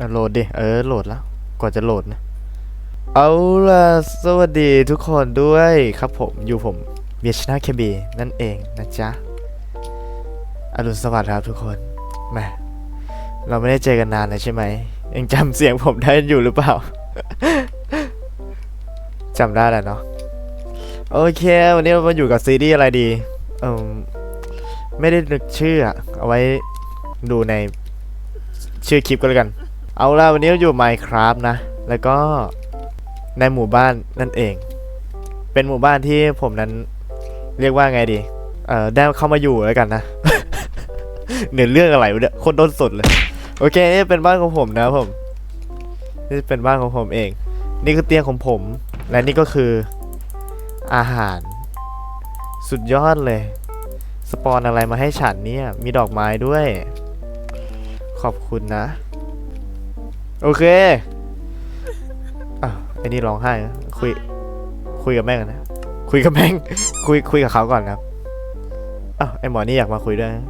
อะโหลดดิ เออโหลดแล้ว กว่าจะโหลดนะ เอาล่ะ สวัสดีทุกคนด้วยครับผมอยู่ผมเบียชนาเคบีนั่นเองนะจ๊ะ อรุณสวัสดิ์ครับทุกคนแหมเราไม่ได้เจอกันนานเลยใช่ไหมยังจำเสียงผมได้อยู่หรือเปล่า จำได้แหละเนาะ โอเค วันนี้เรามาอยู่กับซีรีส์อะไรดี เออไม่ได้นึกชื่ออะเอาไว้ดูในชื่อคลิปก็แล้วกัน เอาล่ะวันนี้เราอยู่ Minecraft นะ แล้วก็ในหมู่บ้านนั่นเอง เป็นหมู่บ้านที่ผมนั้นเรียกว่าไงดี เอ่อได้เข้ามาอยู่แล้วกันนะ เหนือเรื่องอะไรเนี่ยคนต้นสุดเลย โอเคนี่เป็นบ้านของผมนะผม นี่เป็นบ้านของผมเอง นี่คือเตียงของผม และนี่ก็คืออาหาร สุดยอดเลย สปอนอะไรมาให้ฉันเนี่ย มีดอกไม้ด้วย ขอบคุณนะ โอเคอะไอ้นี่ร้องไห้นะคุย คุยกับแม่งก่อนนะ คุยกับแม่ง คุย คุยกับเขาก่อนครับอ้าวไอหมอนี่อยากมาคุยด้วยนะ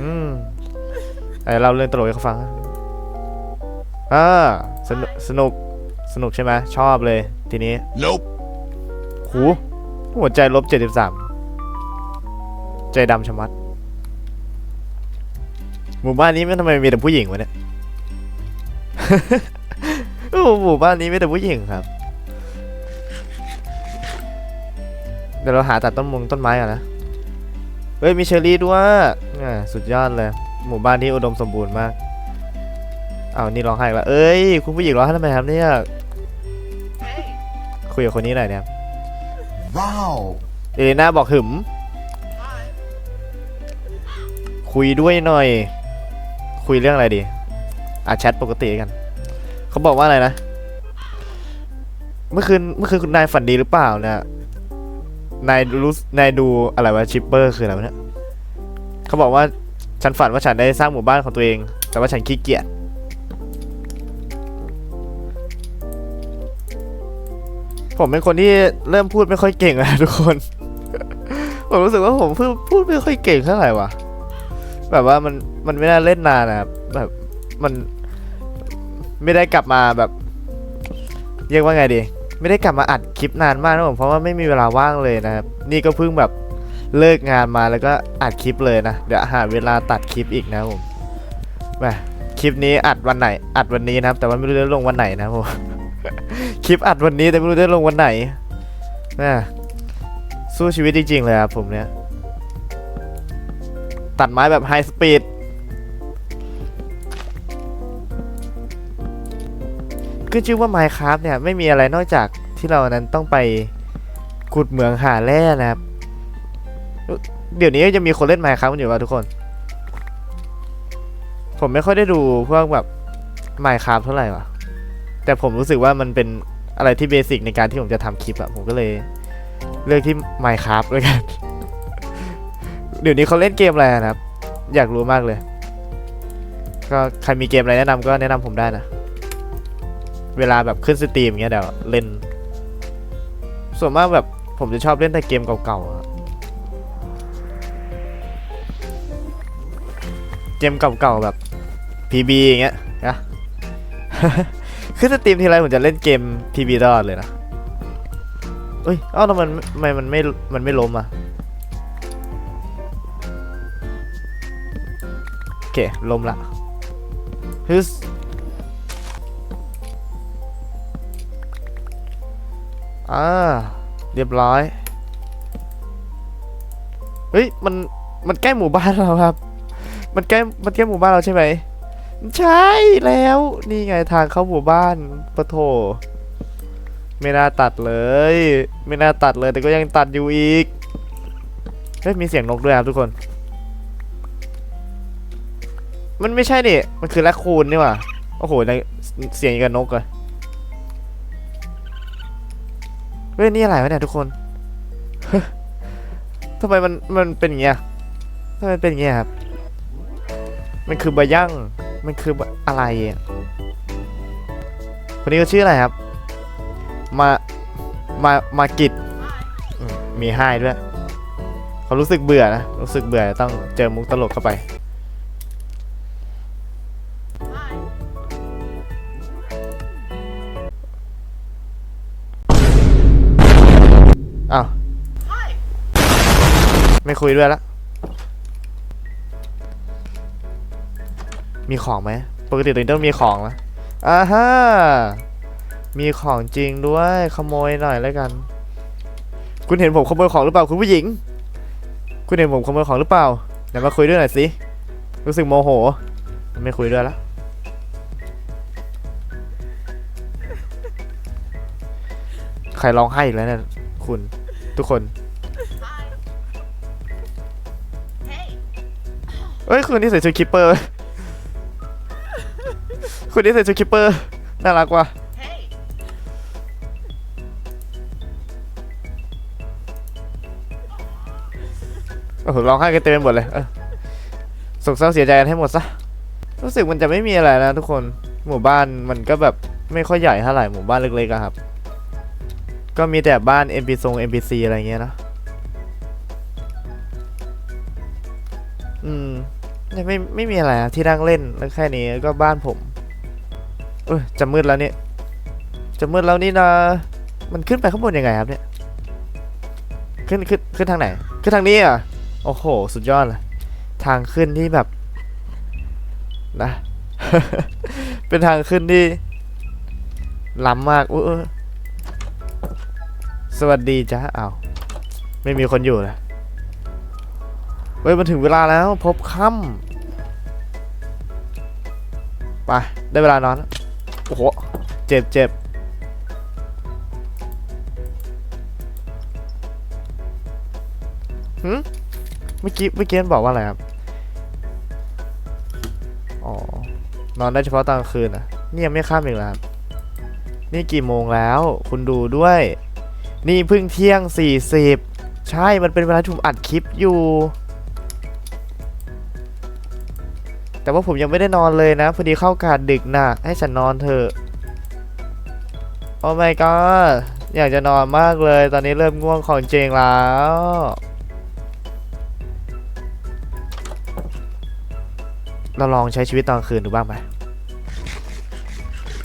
อืมไอเราเรื่องตลกให้เขาฟังนะอ่าสนุก สนุก สนุกใช่ไหมชอบเลย ทีนี้ Nope. หูหัวใจลบเจ็ดสิบสามใจดำชะมัด หมู่บ้านนี้มันทำไมมีแต่ผู้หญิงวะเนี่ยโอ้หมู่บ้านนี้มีแต่ผู้หญิงครับ เดี๋ยวเราหาตัดต้นมงต้นไม้ก่อนนะ เฮ้ยมีเชอรี่ด้วยอ่าสุดยอดเลย หมู่บ้านที่อุดมสมบูรณ์มากอ้าวนี่ร้องไห้อีกแล้วเอ้ย คุณผู้หญิงร้องไห้ทำไมครับเนี่ย คุยกับคนนี้หน่อยเนี่ย Wow. เอเลน่าบอกหึมคุยด้วยหน่อย คุยเรื่องอะไรดีอะแชทปกติกัน เขาบอกว่าอะไรนะ เมื่อคืนเมื่อคืนคุณนายฝันดีหรือเปล่าเนี่ย นายรู้นายดูอะไรวะชิปเปอร์คืออะไรวะเนี่ยเขาบอกว่าฉันฝันว่าฉันได้สร้างหมู่บ้านของตัวเอง แต่ว่าฉันขี้เกียจผมเป็นคนที่เริ่มพูดไม่ค่อยเก่งแล้วทุกคน ผมรู้สึกว่าผมพูดพูดไม่ค่อยเก่งเท่าไหร่วะ แบบว่ามันมันไม่น่าเล่นนานนะครับแบบมันไม่ได้กลับมาแบบ เรียกว่าไงดี ไม่ได้กลับมาอัดคลิปนานมากนะผมเพราะว่าไม่มีเวลาว่างเลยนะครับ นี่ก็เพิ่งแบบเลิกงานมาแล้วก็อัดคลิปเลยนะเดี๋ยวหาเวลาตัดคลิปอีกนะผมแหมคลิปนี้อัดวันไหน อัดวันนี้นะครับ แต่ว่าไม่รู้จะลงวันไหนนะผมคลิปอัดวันนี้แต่ไม่รู้จะลงวันไหนแหม่สู้ชีวิตจริงๆเลยครับผมเนี่ย ตัดไม้แบบไฮสปีดก็ชื่อว่า Minecraft เนี่ย ไม่มีอะไรนอกจากที่เรานั้นต้องไปขุดเหมืองหาแร่นะครับ เดี๋ยวนี้จะมีคนเล่น Minecraft กันอยู่ป่ะทุกคน ผมไม่ค่อยได้ดูพวกแบบ Minecraft เท่าไหร่วะแต่ผมรู้สึกว่ามันเป็นอะไรที่เบสิกในการที่ผมจะทำคลิปอะผมก็เลยเลือกที่ Minecraft ด้วยกัน เดี๋ยวนี้เขาเล่นเกมอะไรนะครับ อยากรู้มากเลย ก็ใครมีเกมอะไรแนะนำก็แนะนำผมได้นะ เวลาแบบขึ้นสตรีมอย่างเงี้ยเดี๋ยวเล่น ส่วนมากแบบผมจะชอบเล่นแต่เกมเก่าๆอะเกมเก่าๆแบบ PB อย่างเงี้ยนะขึ้นสตรีมทีไรผมจะเล่นเกม PB ตลอดเลยนะเอ้ย เอ้าแล้วมันทำไมมันไม่ มันไม่ล้มอะ เคลมละฮึสอ่าเรียบร้อย เฮ้ย มัน มันใกล้หมู่บ้านเราครับ มันใกล้ มันใกล้หมู่บ้านเราใช่ไหม ใช่แล้ว นี่ไงทางเข้าหมู่บ้านปะโถ ไม่น่าตัดเลย ไม่น่าตัดเลย แต่ก็ยังตัดอยู่อีก เฮ้ย มีเสียงนกด้วยครับทุกคน มันไม่ใช่นี่ มันคือแรคคูนนี่หว่า โอ้โหในเสียงกับนกอะเฮ้ยนี่อะไรวะเนี่ยทุกคนทำไมมันมันเป็นอย่างเงี้ยทำไมเป็นอย่างเงี้ยครับ มันคือบะยั่งมันคืออะไรอะคนนี้ก็ชื่ออะไรครับ มา มา มากิจอืมมีไห้ด้วยเขารู้สึกเบื่อนะ รู้สึกเบื่อต้องเจอมุกตลกเข้าไป ไม่คุยด้วยละ มีของไหม ปกติตัวนี้ต้องมีของนะอ่าฮะมีของจริงด้วยขโมยหน่อยแล้วกัน คุณเห็นผมขโมยของหรือเปล่าคุณผู้หญิง คุณเห็นผมขโมยของหรือเปล่าเดี๋ยวมาคุยด้วยหน่อยสิ รู้สึกโมโห ไม่คุยด้วยละใครร้องไห้อีกแล้วเนี่ยคุณทุกคน เอ้ยคุณที่ใส่ชุดคิปเปอร์คุณที่ใส่ชุดคิปเปอร์น่ารักว่ะโอ้โหร้องไห้กันเต็มไปหมดเลยเออโศกเศร้าเสียใจกันให้หมดซะรู้สึกมันจะไม่มีอะไรนะทุกคนหมู่บ้านมันก็แบบไม่ค่อยใหญ่เท่าไหร่หมู่บ้านเล็กๆครับ ก็มีแต่บ้าน NPC ง NPC อะไรเงี้ยนะอืม ไม่ไม่มีอะไรอะที่นั่งเล่นแล้วแค่นี้ก็บ้านผมเอ้ยจะมืดแล้วเนี่ยจะมืดแล้วนี่นะมันขึ้นไปข้างบนยังไงครับเนี่ยขึ้นขึ้นขึ้นทางไหนขึ้นทางนี้อะโอ้โห สุดยอดเลยทางขึ้นที่แบบนะ เป็นทางขึ้นที่ล้ำมากอุ๊ยอุ๊ยสวัสดีจ้าอ้าวไม่มีคนอยู่เลย เฮ้ยมันถึงเวลาแล้วพบค่ำไปได้เวลานอนโอ้โหเจ็บเจ็บหืมเมื่อกี้เมื่อกี้มันบอกว่าอะไรครับอ๋อนอนได้เฉพาะตอนกลางคืนนะนี่ยังไม่ค่ำอีกแล้วนี่กี่โมงแล้ว คุณดูด้วย นี่เพิ่งเที่ยง 40 ใช่มันเป็นเวลาที่ผมอัดคลิปอยู่ แต่ว่าผมยังไม่ได้นอนเลยนะ พอดีเข้ากาดดึกนะให้ฉันนอนเถอะ โอ้ my god อยากจะนอนมากเลย ตอนนี้เริ่มง่วงของจงแล้ว เราลองใช้ชีวิตตอนคืนดูบ้างไหม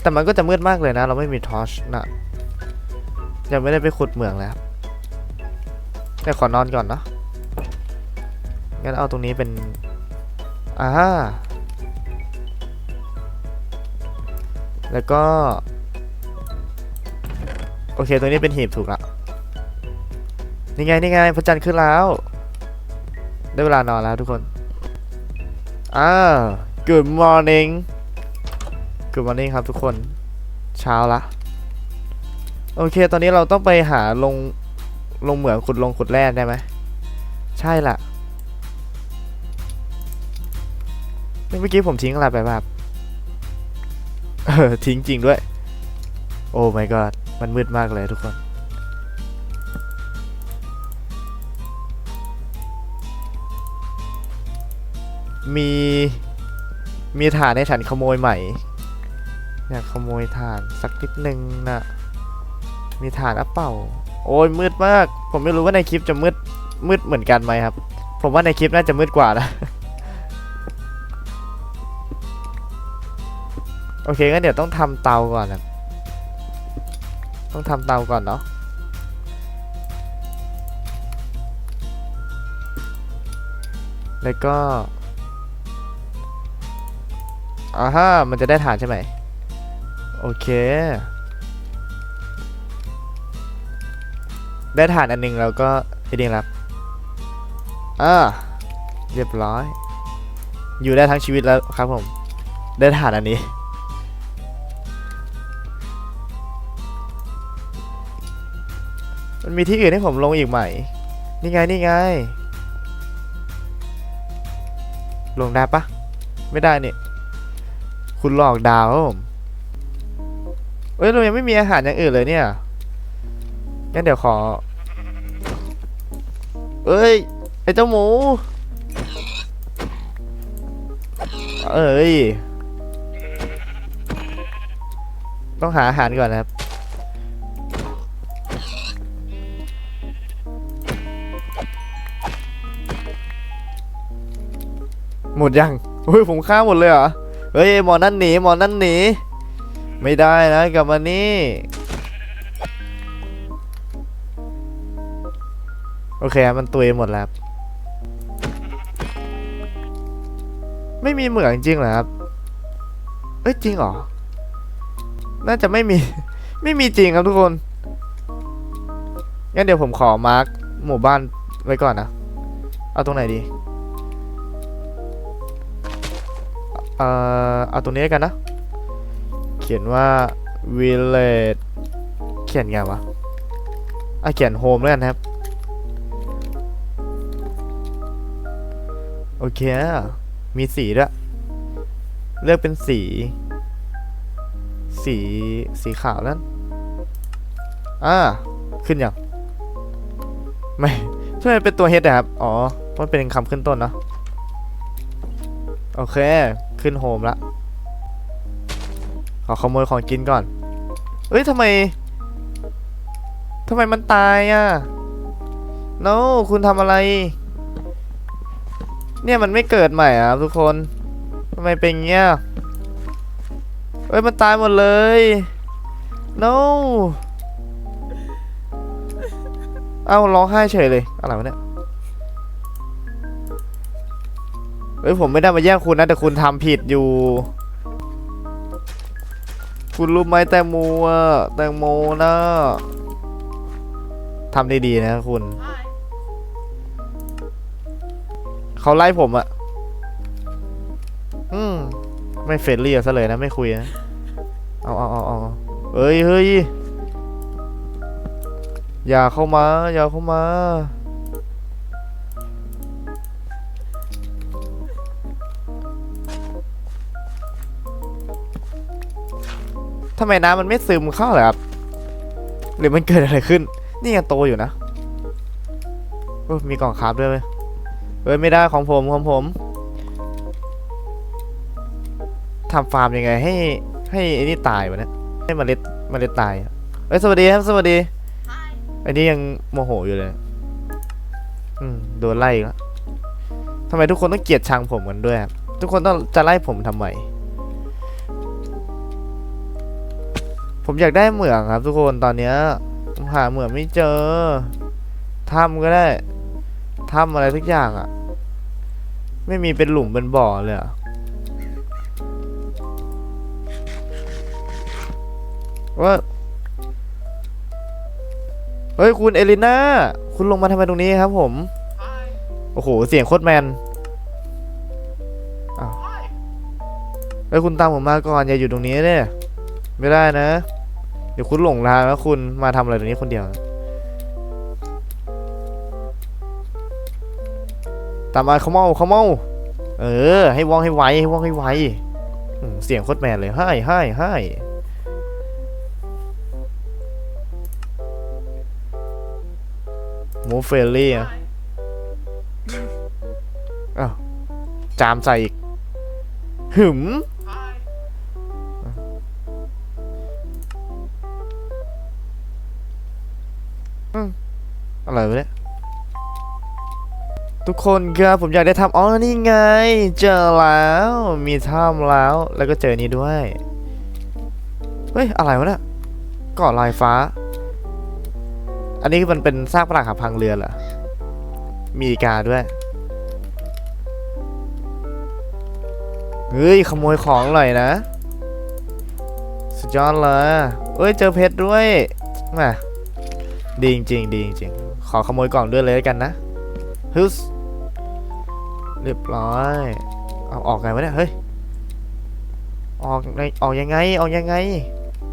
แต่มันก็จะมืดมากเลยนะ เราไม่มีทอชนะยังไม่ได้ไปขุดเหมืองแล้วแต่ขอนอนก่อนเนาะงั้นเอาตรงนี้เป็นอ่า แล้วก็ โอเคตัวนี้เป็นหีบถูกละนี่ไงนี่ไงพระจันทร์ขึ้นแล้ว ได้เวลานอนแล้วทุกคนอ่า good morning good morning ครับทุกคน เช้าละ โอเค ตอนนี้เราต้องไปหาลง ลงเหมืองขุดลงขุดแร่ได้ไหม ใช่ละเมื่อกี้ผมทิ้งอะไรไปแบ้าง เออทิ้งจริงด้วย โอ้ my god มันมืดมากเลยทุกคน มี มีฐานให้ฉันขโมยใหม่ อยากขโมยฐานสักนิดนึงนะ มีฐานอะเป่า โอ้ยมืดมาก ผมไม่รู้ว่าในคลิปจะมืด มืดเหมือนกันไหมครับ ผมว่าในคลิปน่าจะมืดกว่านะ อเคงั้นเดี๋ยวต้องทำเตาก่อนนะต้องทำเตาก่อนเนาะแล้วก็อ่าฮะมันจะได้ฐานใช่ไหม โอเค ได้ฐานอันหนึงแล้วก็ทีนี้ครับอ่าเรียบร้อย อยู่ได้ทั้งชีวิตแล้วครับผม ได้ฐานอันนี้ มันมีที่อื่นให้ผมลงอีกไหม นี่ไง นี่ไง ลงได้ปะ ไม่ได้นี่ คุณหลอกดาวผม เอ้ยเรายังไม่มีอาหารอย่างอื่นเลยเนี่ย งั้นเดี๋ยวขอ เอ้ย ไอ้เจ้าหมู เอ้ย ต้องหาอาหารก่อนนะครับ หมดยังเฮ้ยผมฆ่าหมดเลยเหรอเฮ้ยหมอนั่นหนีหมอนั่นหนีไม่ได้นะกลับมานี่โอเคมันตุยหมดแล้ว ไม่มีเหมืองจริงเหรอครับเอ้ยจริงเหรอ น่าจะไม่มี ไม่มีจริงครับทุกคน งั้นเดี๋ยวผมขอมาร์กหมู่บ้านไว้ก่อนนะ เอาตรงไหนดี เอ่อเอาตรงนี้กันนะ เขียนว่า village เขียนไงวะอะเขียน home แล้วกันครับ โอเค มีสีด้วย เลือกเป็นสี สีสีขาวนั่นอ่า ขึ้นยัง ไม่ทำไมเป็นตัวเฮดอะครับ อ๋อมันเป็นคำขึ้นต้นเนอะโอเค ขึ้นโฮมละขอขโมยของกินก่อนเอ้ยทำไมทำไมมันตายอะ no คุณทำอะไร เนี่ยมันไม่เกิดใหม่อะทุกคนทำไมเป็นเงี้ยเอ้ยมันตายหมดเลย no เอ้าร้องไห้เฉยเลยอะไรวะเนี่ย เฮ้ยผมไม่ได้มาแย่งคุณนะแต่คุณทำผิดอยู่ คุณรู้ไหมแตงโมอะแตงโมนะทำได้ดีนะคุณ เขาไล่ผมอะอืมไม่เฟรนลี่ซะเลยนะไม่คุยนะ เอาเอาเอาเอาเอ้ยเฮ้ยอย่าเข้ามา อย่าเข้ามา ทำไมน้ำมันไม่ซึมเข้าเหรอครับ หรือมันเกิดอะไรขึ้น นี่ยังโตอยู่นะโอ้ยมีกล่องคราฟด้วยไหมเอ้ยไม่ได้ของผมของผมทำฟาร์มยังไงให้ให้ไอ้นี่ตายวะเนี่ยให้เมล็ดเมล็ดตายอะเอ้ยสวัสดีครับสวัสดี Hi. อันนี้ยังโมโหอยู่เลย อืมโดนไล่อีกแล้วทำไมทุกคนต้องเกลียดชังผมกันด้วยครับทุกคนต้องจะไล่ผมทำไม ผมอยากได้เหมืองครับทุกคนตอนเนี้ยผมหาเหมืองไม่เจอถ้ำก็ได้ถ้ำอะไรทุกอย่างอะ่ะ ไม่มีเป็นหลุมเป็นบ่อเลยอะว่าเฮ้ยคุณเอลิน่าคุณลงมาทำไมตรงนี้ครับผม โอ้โห เสียงโคตรแมนเฮ้ยคุณตามผมมาก่อนอย่าอยู่ตรงนี้เนี่ยไม่ได้นะ ดี๋ยวคุณหลงทางแล้วคุณมาทำอะไรตรงนี้คนเดียว ตามมาเขาเมาเขาเมาเออ ให้ว่องให้ไวให้ว่องให้ไวเสียงโคตรแมนเลยให้ให้ให้มูเฟลลี่อะจามใส่อีกหึม อะไรวะเนี่ยทุกคนครับผมอยากได้ทำอ๋อนี่ไง เจอแล้วมีถ้ำแล้วแล้วก็เจอนี้ด้วยเฮ้ยอะไรวะเนี่ยกาะลายฟ้า อันนี้มันเป็นซากปรักหักพังเรือเหรอมีกาด้วยเฮ้ยขโมยของหน่อยนะสุดยอดเลยเอ้ยเจอเพชรด้วยมาดีจริงดีจริง ขอขโมยกล่องด้วยเลยกันนะฮึสเรียบร้อย เอาออกไงวะเนี่ย เฮ้ย ออกไงออกยังไง ออกยังไง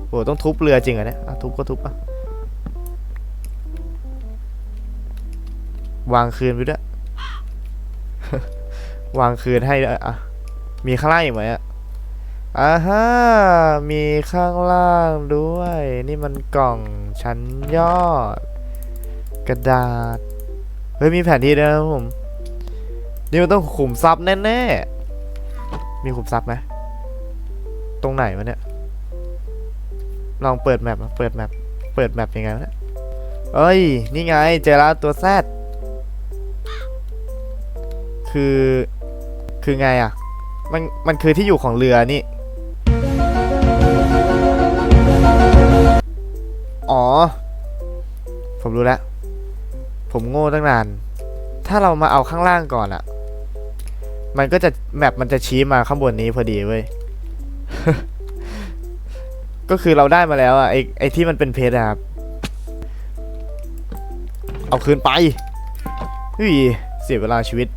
โอ้ต้องทุบเรือจริงเหรอเนี่ยทุบก็ทุบอะวางคืนไปด้วย วางคืนให้ด้วยอะมีข้างล่างอีกไหมอะอ่าฮะมีข้างล่างด้วย นี่มันกล่องชั้นยอด กระดาษ เฮ้ยมีแผนที่ด้วยนะผม นี่มันต้องขุมทรัพย์แน่ๆ มีขุมทรัพย์ไหมตรงไหนวะเนี่ย ลองเปิดแมปเปิดแมปเปิดแมปยังไงวะเนี่ยเอ้ย นี่ไงเจอแล้วตัวแซดคือ คือไงอะ มัน มันคือที่อยู่ของเรือนี่ อ๋อ ผมรู้แล้ว ผมโง่ตั้งนาน ถ้าเรามาเอาข้างล่างก่อนอะมันก็จะแมปมันจะชี้มาข้างบนนี้พอดีเว้ย ก็คือเราได้มาแล้วอะไอไอที่มันเป็นเพชรอะครับ เอาคืนไปเฮ้ยเสียเวลาชีวิต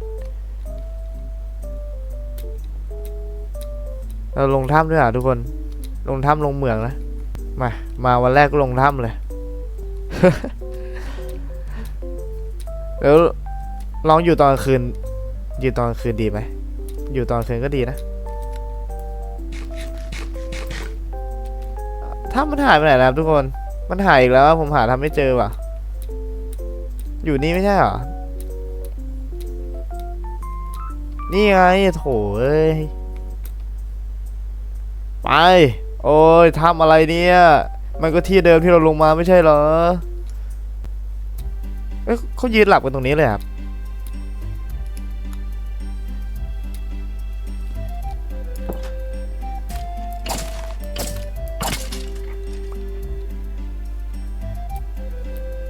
เราลงถ้ำด้วยอะทุกคน ลงถ้ำลงเหมืองนะ มา มาวันแรกก็ลงถ้ำเลย แล้วลองอยู่ตอนกลางคืน อยู่ตอนกลางคืนดีไหม อยู่ตอนกลางคืนก็ดีนะ ถ้ามันหายไปไหนแล้วทุกคน มันหายอีกแล้วผมหาทำไม่เจอว่ะ อยู่นี่ไม่ใช่เหรอ นี่ไงโถเอ้ย ไป โอ้ยทำอะไรเนี่ย มันก็ที่เดิมที่เราลงมาไม่ใช่เหรอ เอ้ยเขายืนหลับกันตรงนี้เลยครับ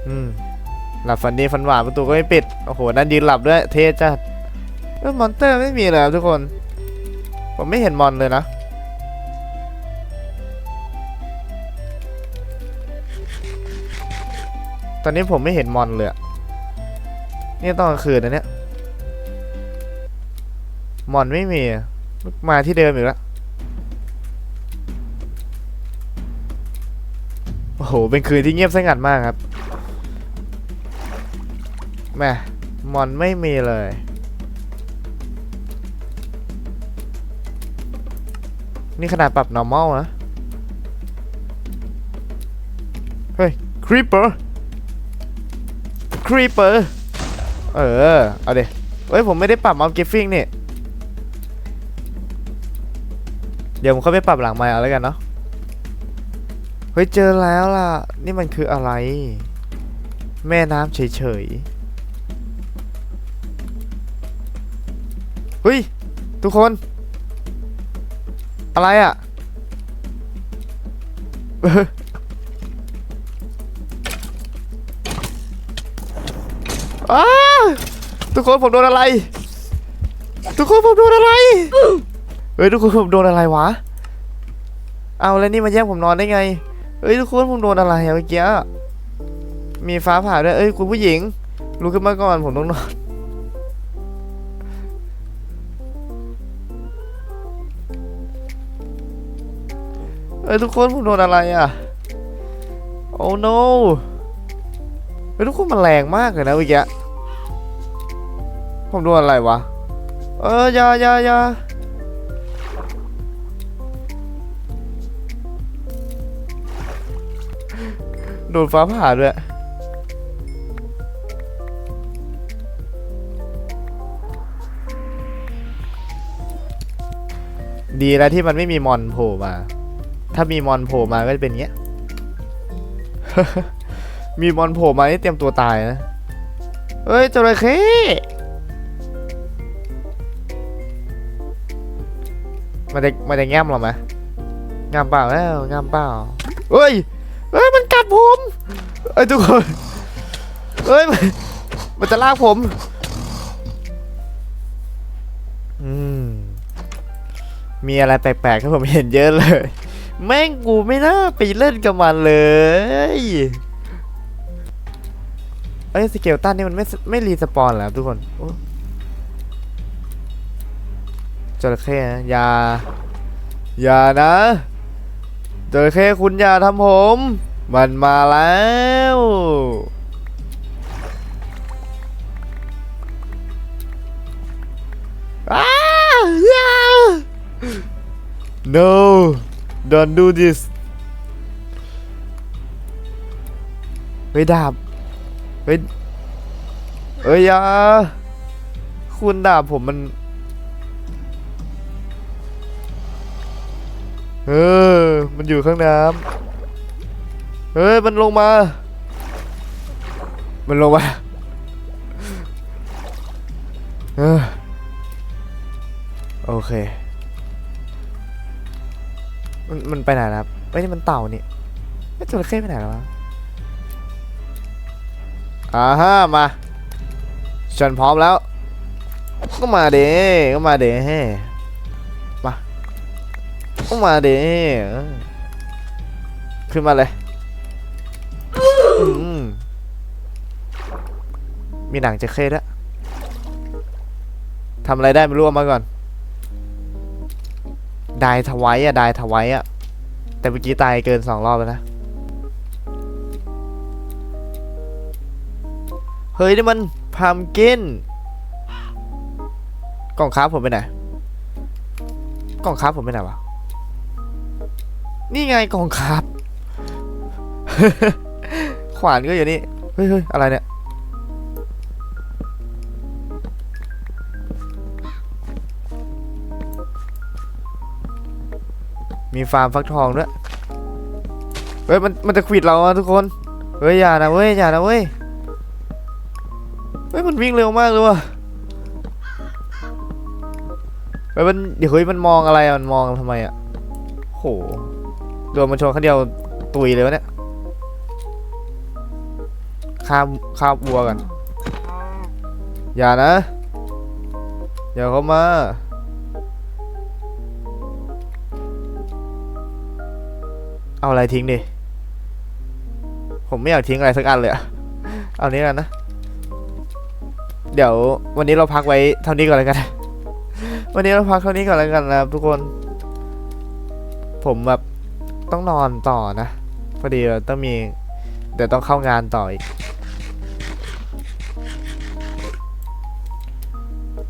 อืม หลับฝันดีฝันหวานประตูก็ไม่ปิด โอ้โห นั่นยืนหลับด้วย เทจัดเออมอนเตอร์ไม่มีเลยครับทุกคน ผมไม่เห็นมอนเลยนะ ตอนนี้ผมไม่เห็นมอนเลยนี่ตอนกลางคืนนะเนี่ย มอนไม่มี มาที่เดิมอีกแล้ว โอ้โห เป็นคืนที่เงียบสงัดมากครับแม่มอนไม่มีเลย นี่ขนาดปรับ normal นะ เฮ้ย creeper creeper เออ เอาเดี๋เฮ้ยผมไม่ได้ปรับ mouse gripping นี่ เดี๋ยวผมเข้าไปปรับหลังไมค์เอาแล้วกันเนาะ เฮ้ยเจอแล้วล่ะ นี่มันคืออะไร แม่น้ำเฉยๆ เฮ้ย ทุกคน อะไรอะ ทุกคนผมโดนอะไร ทุกคนผมโดนอะไรเฮ้ยทุกคนผมโดนอะไรวะ เอาแล้วนี่มาแย่งผมนอนได้ไงเฮ้ยทุกคนผมโดนอะไรอะเมื่อกี้มีฟ้าผ่าด้วยเอ้ยคุณผู้หญิงลุกขึ้นมาก่อนผมต้องนอนเอ้ยทุกคนผมโดนอะไรอะโอ้ no เฮ้ยทุกคนมันแรงมากเลยนะเมื่อกี้ ผมโดนอะไรวะ เอออยาอยาอยาโดนฟ้าผ่าด้วยดีแล้วที่มันไม่มีมอนโผล่มา ถ้ามีมอนโผล่มาก็จะเป็นเงี้ย มีมอนโผล่มานี่เตรียมตัวตายนะ เฮ้ยจระเข้ มันจะมันจะแง้มเราไหมงามเปล่าแล้วงามเปล่าเฮ้ยเฮ้ยมันกัดผมเอ้ยทุกคนเฮ้ยมันจะลากผมอืมมีอะไรแปลกๆที่ผมเห็นเยอะเลย แม่งกูไม่น่าไปเล่นกับมันเลยเอ้ยสเกลตันนี่มันไม่ไม่รีสปอนแล้วทุกคนโอ้ จระเข้นะอย่า อย่านะจระเข้คุณอย่าทำผม มันมาแล้วอ้ายา no don't do this เฮ้ยดาบเฮ้ยเอ้ยยาคุณดาบผมมัน เออ มันอยู่ข้างน้ำเฮ้ย มันลงมา มันลงมาเออโอเค มันมันไปไหนครับเอ้ยนี่มันเต่านี่ไอ้ยจระเข้ไปไหนแล้ววะอ่าฮะมาฉันพร้อมแล้ว ก็มาเด้ก็มาเด้ มาเด้อขึ้นมาเลยมมีหนังจะเข้ด้วทำอะไรได้ไม่รู้อามาก่อน ได้ทวายอะได้ทวายอะแต่เมื่อกี้ตายเกินสองรอบแล้วนะ เฮ้ยนี่มันพามกิน กล่องค้าผมไปไหน กล่องค้าผมไปไหนวะ นี่ไงกล่องค้าขวานก็อยู่นี่เฮ้ยเฮ้ยอะไรเนี่ย มีฟาร์มฟักทองด้วย เฮ้ยมันมันจะขวิดเราอะทุกคน เฮ้ยอย่านะเว้ยอย่านะเว้ย เฮ้ยมันวิ่งเร็วมากเลยว่ะเฮ้ยมันเดี๋ยวเฮ้ยมันมองอะไรมันมองทำไมอะโห โดนมันชนครั้งเดียวตุยเลยวะเนี่ยข้ามข้ามวัวกัน อย่านะอย่าเข้ามาเอาอะไรทิ้งดิ ผมไม่อยากทิ้งอะไรสักอันเลยอะเอานี้กันนะ เดี๋ยววันนี้เราพักไว้เท่านี้ก่อนแล้วกัน วันนี้เราพักเท่านี้ก่อนแล้วกันนะครับทุกคน ผมแบบ ต้องนอนต่อนะ พอดีต้องมีเดี๋ยวต้องเข้างานต่ออีก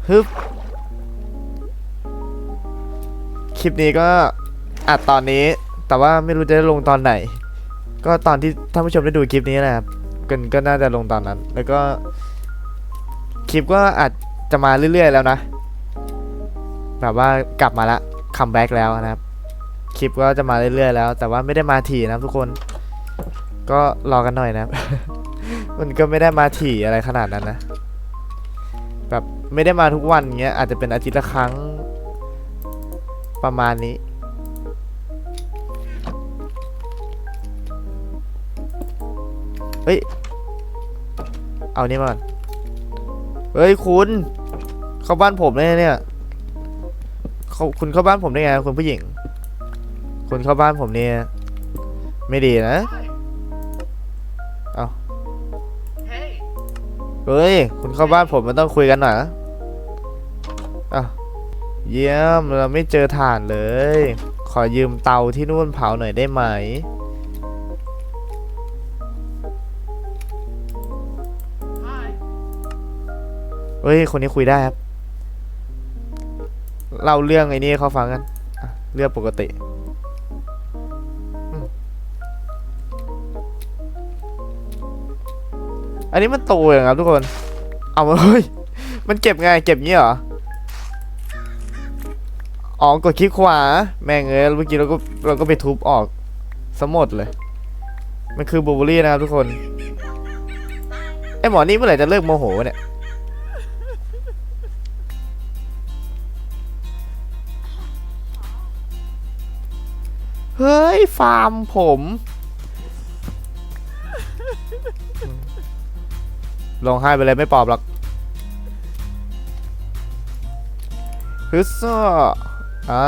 ฮึบคลิปนี้ก็อัดตอนนี้ แต่ว่าไม่รู้จะลงตอนไหน ก็ตอนที่ท่านผู้ชมได้ดูคลิปนี้นะครับกันก็น่าจะลงตอนนั้น แล้วก็ คลิปก็อาจจะมาเรื่อยๆแล้วนะ แบบว่ากลับมาละคัมแบ็กแล้วนะครับ คลิปก็จะมาเรื่อยๆแล้ว แต่ว่าไม่ได้มาถี่นะทุกคน ก็รอกันหน่อยนะ มันก็ไม่ได้มาถี่อะไรขนาดนั้นนะ แบบไม่ได้มาทุกวันเงี้ยอาจจะเป็นอาทิตย์ละครั้งประมาณนี้ เฮ้ย เอานี่มาก่อน เฮ้ยคุณ เข้าบ้านผมได้เนี่ยเขาคุณเข้าบ้านผมได้ไงคุณผู้หญิง คุณเข้าบ้านผมเนี่ย ไม่ดีนะ Hey. เฮ้ย คุณเข้าบ้านผมมันต้องคุยกันหน่อยนะอะเยี่ยม เราไม่เจอถ่านเลย ขอยืมเตาที่นู่นเผาหน่อยได้ไหม เฮ้ย คนนี้คุยได้ครับ เล่าเรื่องไอ้นี่เขาฟังกัน เรื่องปกติ อันนี้มันโตอย่างครับทุกคน เอามาเฮ้ย มันเก็บไง เก็บงี้เหรอ อ๋อกดคลิกขวา แม่งเอ้ยเมื่อกี้เราก็เราก็ไปทุบออกสมดเลย มันคือบูเบอรี่นะครับทุกคน ไอหมอนี่เมื่อไหร่จะเลิกโมโหเนี่ย เฮ้ย ฟาร์มผม ลงให้ไปเลยไม่ปลอบหรอกฮึซ่ออ่า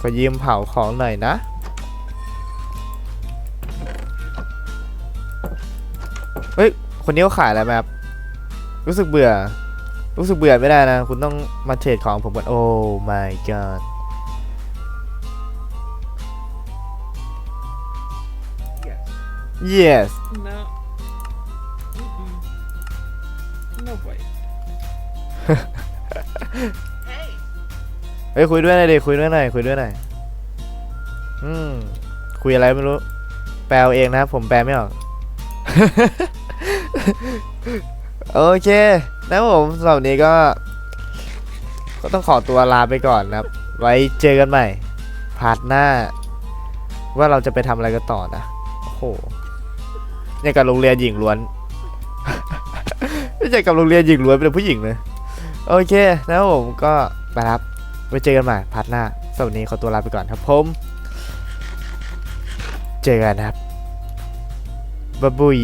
ขอยืมเผาของหน่อยนะเฮ้ย คนนี้เขาขายอะไรไหมครับ รู้สึกเบื่อ รู้สึกเบื่อไม่ได้นะ คุณต้องมาเทรดของผมก่อน โอ้ my god yes No. เฮ้ยคุยด้วยหน่อยดิคุยด้วยหน่อยคุยด้วยหน่อยอืมคุยอะไรไม่รู้ แปลเองนะครับผมแปลไม่ออก โอเคนะผมสำหรับวันนี้ก็ ก็ต้องขอตัวลาไปก่อนนะครับ ไว้เจอกันใหม่พาร์ทหน้า ว่าเราจะไปทำอะไรกันต่อนะโอ้โหเนี่ยกับโรงเรียนหญิงล้วน ไม่ใช่กับโรงเรียนหญิงล้วนเป็นผู้หญิงเลย โอเคนะครับผมก็ไปครับไว้เจอกันใหม่พาร์ทหน้าสำหรับวันนี้ขอตัวลาไปก่อนครับผม เจอกันครับบ๊ายบาย